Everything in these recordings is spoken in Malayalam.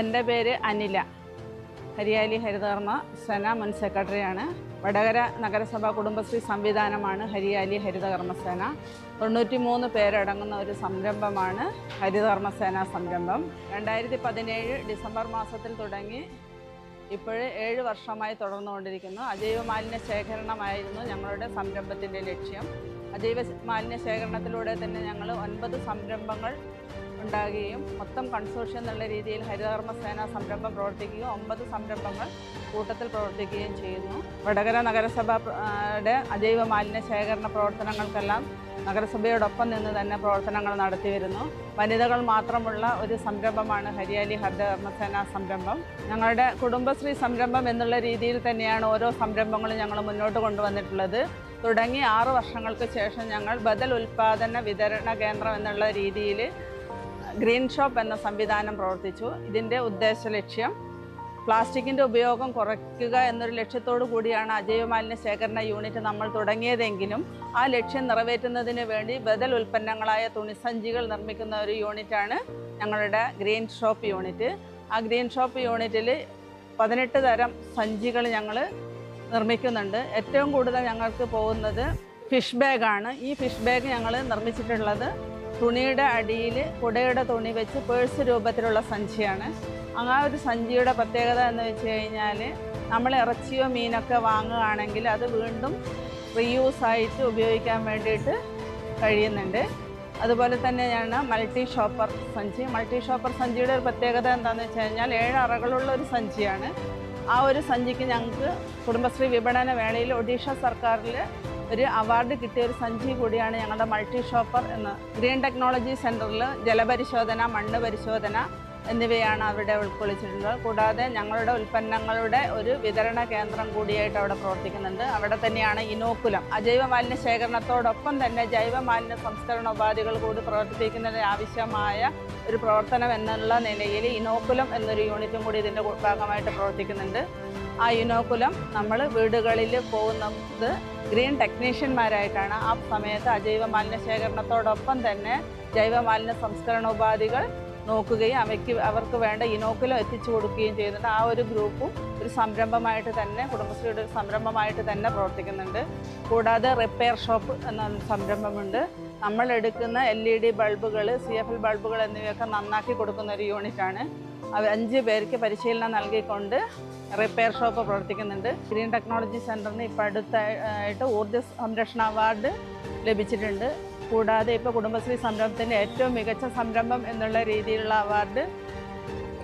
എന്റെ പേര് അനില. ഹരിയാലി ഹരിതകർമ്മ സേന മുൻ സെക്രട്ടറിയാണ്. വടകര നഗരസഭാ കുടുംബശ്രീ സംവിധാനമാണ് ഹരിയാലി ഹരിതകർമ്മസേന തൊണ്ണൂറ്റി മൂന്ന് പേരടങ്ങുന്ന ഒരു സംരംഭമാണ് ഹരിതകർമ്മസേന സംരംഭം. രണ്ടായിരത്തി പതിനേഴ് ഡിസംബർ മാസത്തിൽ തുടങ്ങി ഇപ്പോൾ ഏഴ് വർഷമായി തുടർന്നുകൊണ്ടിരിക്കുന്നു. അജൈവ മാലിന്യ ശേഖരണമായിരുന്നു ഞങ്ങളുടെ സംരംഭത്തിന്റെ ലക്ഷ്യം. അജൈവ മാലിന്യ ശേഖരണത്തിലൂടെ തന്നെ ഞങ്ങൾ ഒൻപത് സംരംഭങ്ങൾ ഉണ്ടാകുകയും മൊത്തം കൺസോർഷ്യം എന്നുള്ള രീതിയിൽ ഹരിതകർമ്മ സേന സംരംഭം പ്രവർത്തിക്കുകയും ഒമ്പത് സംരംഭങ്ങൾ കൂട്ടത്തിൽ പ്രവർത്തിക്കുകയും ചെയ്യുന്നു. വടകര നഗരസഭയുടെ അജൈവ മാലിന്യ ശേഖരണ പ്രവർത്തനങ്ങൾക്കെല്ലാം നഗരസഭയോടൊപ്പം നിന്ന് തന്നെ പ്രവർത്തനങ്ങൾ നടത്തി വരുന്നു. വനിതകൾ മാത്രമുള്ള ഒരു സംരംഭമാണ് ഹരിയാലി ഹരിതകർമ്മസേന സംരംഭം. ഞങ്ങളുടെ കുടുംബശ്രീ സംരംഭം എന്നുള്ള രീതിയിൽ തന്നെയാണ് ഓരോ സംരംഭങ്ങളും ഞങ്ങൾ മുന്നോട്ട് കൊണ്ടുവന്നിട്ടുള്ളത്. തുടങ്ങി ആറ് വർഷങ്ങൾക്ക് ശേഷം ഞങ്ങൾ ബദൽ ഉൽപ്പാദന വിതരണ കേന്ദ്രം എന്നുള്ള രീതിയിൽ ഗ്രീൻ ഷോപ്പ് എന്ന സംവിധാനം പ്രവർത്തിച്ചു. ഇതിന്റെ ഉദ്ദേശ ലക്ഷ്യം പ്ലാസ്റ്റിക്കിന്റെ ഉപയോഗം കുറയ്ക്കുക എന്നൊരു ലക്ഷ്യത്തോടു കൂടിയാണ് അജൈവ മാലിന്യ ശേഖരണ യൂണിറ്റ് നമ്മൾ തുടങ്ങിയതെങ്കിലും ആ ലക്ഷ്യം നിറവേറ്റുന്നതിന് വേണ്ടി ബദൽ ഉൽപ്പന്നങ്ങളായ തുണിസഞ്ചികൾ നിർമ്മിക്കുന്ന ഒരു യൂണിറ്റാണ് ഞങ്ങളുടെ ഗ്രീൻ ഷോപ്പ് യൂണിറ്റ്. ആ ഗ്രീൻ ഷോപ്പ് യൂണിറ്റിൽ പതിനെട്ട് തരം സഞ്ചികൾ ഞങ്ങൾ നിർമ്മിക്കുന്നുണ്ട്. ഏറ്റവും കൂടുതൽ ഞങ്ങൾക്ക് പോകുന്നത് ഫിഷ് ബാഗാണ്. ഈ ഫിഷ് ബാഗ് ഞങ്ങൾ നിർമ്മിച്ചിട്ടുള്ളത് തുണിയുടെ അടിയിൽ കുടയുടെ തുണി വെച്ച് പേഴ്സ് രൂപത്തിലുള്ള സഞ്ചിയാണ്. ആ ഒരു സഞ്ചിയുടെ പ്രത്യേകത എന്ന് വെച്ച് കഴിഞ്ഞാൽ നമ്മൾ ഇറച്ചിയോ മീനൊക്കെ വാങ്ങുകയാണെങ്കിൽ അത് വീണ്ടും റീയൂസ് ആയിട്ട് ഉപയോഗിക്കാൻ വേണ്ടിയിട്ട് കഴിയുന്നുണ്ട്. അതുപോലെ തന്നെയാണ് മൾട്ടി ഷോപ്പർ സഞ്ചി. മൾട്ടി ഷോപ്പർ സഞ്ചിയുടെ ഒരു പ്രത്യേകത എന്താണെന്ന് വെച്ച് കഴിഞ്ഞാൽ ഏഴ് അറകളുള്ള ഒരു സഞ്ചിയാണ്. ആ ഒരു സഞ്ചിക്ക് ഞങ്ങൾക്ക് കുടുംബശ്രീ വിപണന വേളയിൽ ഒഡീഷ സർക്കാരിൽ ഒരു അവാർഡ് കിട്ടിയ ഒരു സഞ്ചി കൂടിയാണ് ഞങ്ങളുടെ മൾട്ടി ഷോപ്പർ എന്ന്. ഗ്രീൻ ടെക്നോളജി സെന്ററിൽ ജലപരിശോധന മണ്ണ് പരിശോധന എന്നിവയാണ് അവിടെ ഉൾക്കൊള്ളിച്ചിട്ടുള്ളത്. കൂടാതെ ഞങ്ങളുടെ ഉൽപ്പന്നങ്ങളുടെ ഒരു വിതരണ കേന്ദ്രം കൂടിയായിട്ട് അവിടെ പ്രവർത്തിക്കുന്നുണ്ട്. അവിടെ തന്നെയാണ് ഇനോക്കുലം. അജൈവ മാലിന്യ ശേഖരണത്തോടൊപ്പം തന്നെ ജൈവ മാലിന്യ സംസ്കരണ ഉപാധികൾ കൂടി പ്രവർത്തിപ്പിക്കുന്നതിന് ആവശ്യമായ ഒരു പ്രവർത്തനം എന്നുള്ള നിലയിൽ ഇനോക്കുലം എന്നൊരു യൂണിറ്റും കൂടി ഇതിന്റെ ഭാഗമായിട്ട് പ്രവർത്തിക്കുന്നുണ്ട്. ആ ഇനോക്കുലം നമ്മൾ വീടുകളിൽ പോകുന്നത് ഗ്രീൻ ടെക്നീഷ്യന്മാരായിട്ടാണ്. ആ സമയത്ത് അജൈവ മാലിന്യ ശേഖരണത്തോടൊപ്പം തന്നെ ജൈവ മാലിന്യ സംസ്കരണ ഉപാധികൾ നോക്കുകയും അവയ്ക്ക് അവർക്ക് വേണ്ട ഇനോക്കുലം എത്തിച്ചു കൊടുക്കുകയും ചെയ്യുന്നുണ്ട്. ആ ഒരു ഗ്രൂപ്പും ഒരു സംരംഭമായിട്ട് തന്നെ കുടുംബശ്രീയുടെ ഒരു സംരംഭമായിട്ട് തന്നെ പ്രവർത്തിക്കുന്നുണ്ട്. കൂടാതെ റിപ്പയർ ഷോപ്പ് എന്ന സംരംഭമുണ്ട്. നമ്മൾ എടുക്കുന്ന എൽ ഇ ഡി ബൾബുകൾ സി എഫ് എൽ ബൾബുകൾ എന്നിവയൊക്കെ നന്നാക്കി കൊടുക്കുന്ന ഒരു യൂണിറ്റാണ്. അഞ്ച് പേർക്ക് പരിശീലനം നൽകിക്കൊണ്ട് റിപ്പയർ ഷോപ്പ് പ്രവർത്തിക്കുന്നുണ്ട്. ഗ്രീൻ ടെക്നോളജി സെന്ററിന് ഇപ്പോൾ അടുത്തായിട്ട് ഊർജ സംരക്ഷണ അവാർഡ് ലഭിച്ചിട്ടുണ്ട്. കൂടാതെ ഇപ്പോൾ കുടുംബശ്രീ സംരംഭത്തിന്റെ ഏറ്റവും മികച്ച സംരംഭം എന്നുള്ള രീതിയിലുള്ള അവാർഡ്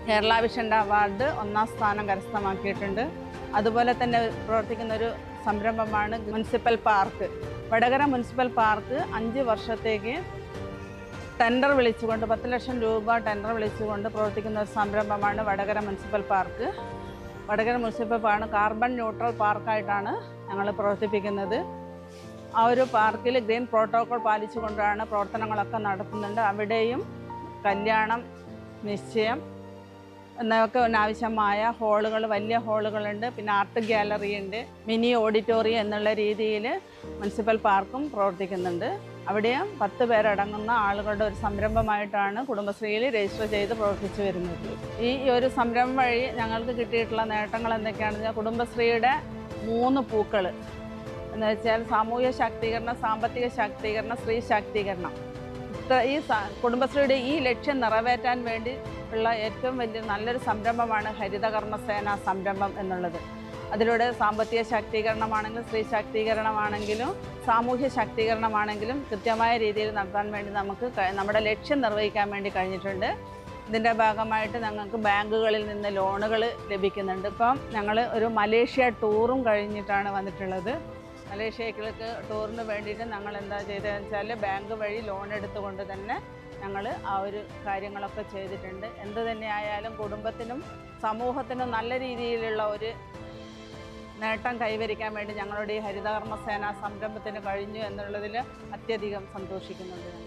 കേരള വിഷന്റെ അവാർഡ് ഒന്നാം സ്ഥാനം കരസ്ഥമാക്കിയിട്ടുണ്ട്. അതുപോലെ തന്നെ പ്രവർത്തിക്കുന്ന ഒരു സംരംഭമാണ് municipal park Vadakara municipal park അഞ്ച് വർഷത്തേക്ക് ടെൻഡർ വിളിച്ചുകൊണ്ട് പത്ത് ലക്ഷം രൂപ ടെൻഡർ വിളിച്ചുകൊണ്ട് പ്രവർത്തിക്കുന്ന ഒരു സംരംഭമാണ് Vadakara municipal park Vadakara municipal park carbon neutral പാർക്കായിട്ടാണ് ഞങ്ങൾ പ്രവർത്തിപ്പിക്കുന്നത്. ആ ഒരു പാർക്കിൽ ഗ്രീൻ പ്രോട്ടോകോൾ പാലിച്ചുകൊണ്ടാണ് പ്രവർത്തനങ്ങളൊക്കെ നടത്തുന്നുണ്ട്. അവിടെയും കല്യാണം നിശ്ചയം എന്നൊക്കെ ആവശ്യമായ ഹോളുകൾ വലിയ ഹോളുകളുണ്ട്. പിന്നെ ആർട്ട് ഗാലറി ഉണ്ട് മിനി ഓഡിറ്റോറിയം എന്നുള്ള രീതിയിൽ മുനിസിപ്പൽ പാർക്കും പ്രവർത്തിക്കുന്നുണ്ട്. അവിടെയും പത്ത് പേരടങ്ങുന്ന ആളുകളുടെ ഒരു സംരംഭമായിട്ടാണ് കുടുംബശ്രീയിൽ രജിസ്റ്റർ ചെയ്ത് പ്രവർത്തിച്ചു വരുന്നത്. ഈ ഒരു സംരംഭം വഴി ഞങ്ങൾക്ക് കിട്ടിയിട്ടുള്ള നേട്ടങ്ങൾ എന്തൊക്കെയാണെന്ന് വെച്ചാൽ കുടുംബശ്രീയുടെ മൂന്ന് പൂക്കൾ എന്ന് വെച്ചാൽ സാമൂഹ്യ ശാക്തീകരണം സാമ്പത്തിക ശാക്തീകരണം സ്ത്രീ ശാക്തീകരണം. ഈ കുടുംബശ്രീയുടെ ഈ ലക്ഷ്യം നിറവേറ്റാൻ വേണ്ടി ഉള്ള ഏറ്റവും വലിയ നല്ലൊരു സംരംഭമാണ് ഹരിതകർമ്മസേന സംരംഭം എന്നുള്ളത്. അതിലൂടെ സാമ്പത്തിക ശാക്തീകരണമാണെങ്കിലും സ്ത്രീ ശാക്തീകരണമാണെങ്കിലും സാമൂഹ്യ ശാക്തീകരണമാണെങ്കിലും കൃത്യമായ രീതിയിൽ നടത്താൻ വേണ്ടി നമുക്ക് നമ്മുടെ ലക്ഷ്യം നിർവഹിക്കാൻ വേണ്ടി കഴിഞ്ഞിട്ടുണ്ട്. ഇതിന്റെ ഭാഗമായിട്ട് ഞങ്ങൾക്ക് ബാങ്കുകളിൽ നിന്ന് ലോണുകൾ ലഭിക്കുന്നുണ്ട്. ഇപ്പം ഞങ്ങൾ ഒരു മലേഷ്യ ടൂറും കഴിഞ്ഞിട്ടാണ് വന്നിട്ടുള്ളത്. മലേഷ്യയിലേക്ക് ടൂറിന് വേണ്ടിയിട്ട് ഞങ്ങൾ എന്താ ചെയ്തതെന്ന് വെച്ചാൽ ബാങ്ക് വഴി ലോൺ എടുത്തുകൊണ്ട് തന്നെ ഞങ്ങൾ ആ ഒരു കാര്യങ്ങളൊക്കെ ചെയ്തിട്ടുണ്ട്. എന്ത് തന്നെ ആയാലും കുടുംബത്തിനും സമൂഹത്തിനും നല്ല രീതിയിലുള്ള ഒരു നേട്ടം കൈവരിക്കാൻ വേണ്ടി ഞങ്ങളുടെ ഈ ഹരിതകർമ്മ സേന സംരംഭത്തിന് കഴിഞ്ഞു എന്നുള്ളതിൽ അത്യധികം സന്തോഷിക്കുന്നുണ്ട്.